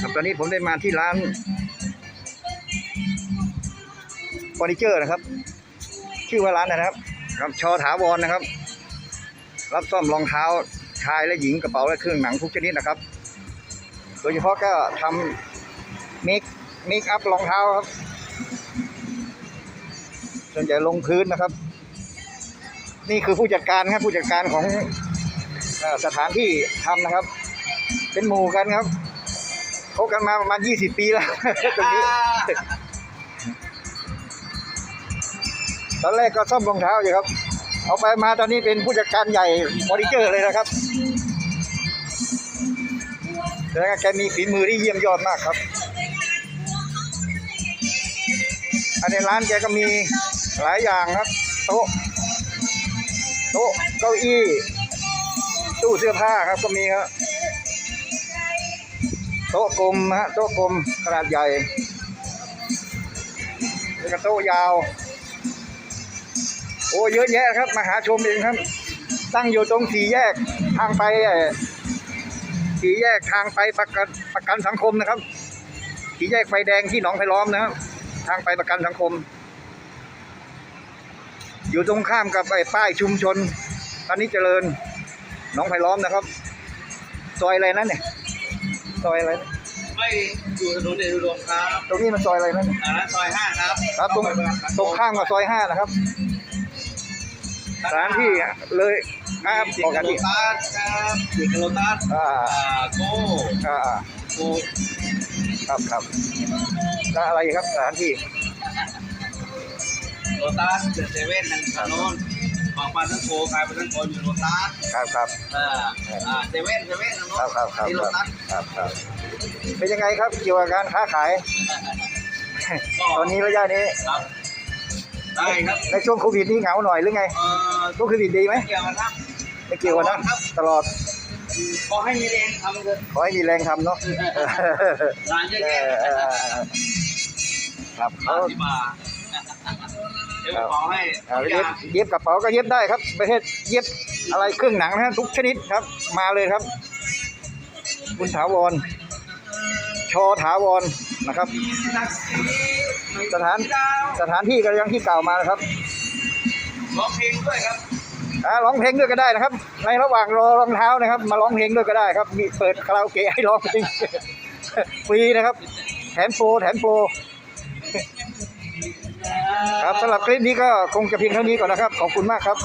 ครับตอนนี้ผมได้มาที่ร้านเฟอร์นิเจอร์นะครับ ชื่อว่าร้านนะครับครับชอถาวรนะครับ รับซ่อมรองเท้าชายและหญิงกระเป๋าและเครื่องหนังทุกชนิดนะครับ โดยเฉพาะก็ทำเมคเมคอัพรองเท้าครับส่วนใหญ่ลงพื้นนะครับ นี่คือผู้จัดการครับผู้จัดการของสถานที่ทำนะครับ เป็นหมู่กันครับ คบกันมาประมาณยี่สิบปีแล้วตรงนี้ตอนแรกก็ซ่อมรองเท้าอยู่ครับ เอาไปมาตอนนี้เป็นผู้จัดการใหญ่เฟอร์นิเจอร์เลยนะครับแล้วก็แกมีฝีมือที่เยี่ยมยอดมากครับอันในร้านแกก็มีหลายอย่างครับ โต๊ะโต๊ะเก้าอี้ตู้เสื้อผ้าครับก็มีครับ โต๊ะกลมฮะโต๊ะกลมขนาดใหญ่แล้วก็โต๊ะยาว โอ้เยอะแยะครับ มาหาชมเองครับ ตั้งอยู่ตรงสี่แยกทางไปสี่แยกทางไปประกันประกันสังคมนะครับสี่แยกไฟแดงที่หนองไผ่ล้อมนะครับทางไปประกันสังคม อยู่ตรงข้ามกับไอ้ป้ายชุมชนตอนนี้เจริญหนองไผ่ล้อมนะครับซอยอะไรนั่นเนี่ย ซอยอะไรนะไม่อยู่ถนนเดชอุดมครับตรงนี้มันซอยอะไรนั่นเนี่ยอ่าร้านซอยห้าครับครับตรงตรงข้ามกับซอยห้านะครับสถานที่เลยครับติดบอกกักับนโลที่ตัสครับติดกับโลตัสอ่าอ่าโก้อ่าโก้ครับครับแล้วอะไรครับสถานที่โลตัสเดอะเซเว่นทางถนน ออกมาทั้งโคกลายเป็นทั้งโคอยู่โลตัสครับครับ เอ่ออ่าเซเว่นเซเว่นทางโน้นครับครับครับนี่โลตัสครับครับ เป็นยังไงครับเกี่ยวกับการค้าขาย ก็ตอนนี้ระยะนี้ ครับ ได้ครับในช่วงโควิดนี่เหงาหน่อยหรือไงเอ่อช่วงโควิดดีไหมเกี่ยวกับครับ ไม่เกี่ยวกันนะครับตลอด ขอให้มีแรงทำเถอะขอให้มีแรงทำเนาะร้านเยอะเอแยะอเออครับร้าเขานที่มา เดี๋ยวขอให้เอาทุกอเย็ย่าบงเย็บกระเป๋าก็เย็บได้ครับประเภทเย็บอะไรเครื่องหนังนะทุกชนิดครับ มาเลยครับ คุณถาวร ชอถาวรนะครับสถานสถานที่ก็ยังที่กล่าวมานะครับ ร้องเพลงด้วยครับ อ่าร้องเพลงด้วยก็ได้นะครับ ในระหว่างรอรองเท้านะครับ มาร้องเพลงด้วยก็ได้ครับ มีเปิดคาราโอเกะให้ร้องเพลง ฟรีนะครับ แถมโปรแถมโปร ครับสำหรับคลิปนี้ก็คงจะเพียงเท่านี้ก่อนนะครับ ขอบคุณมากครับ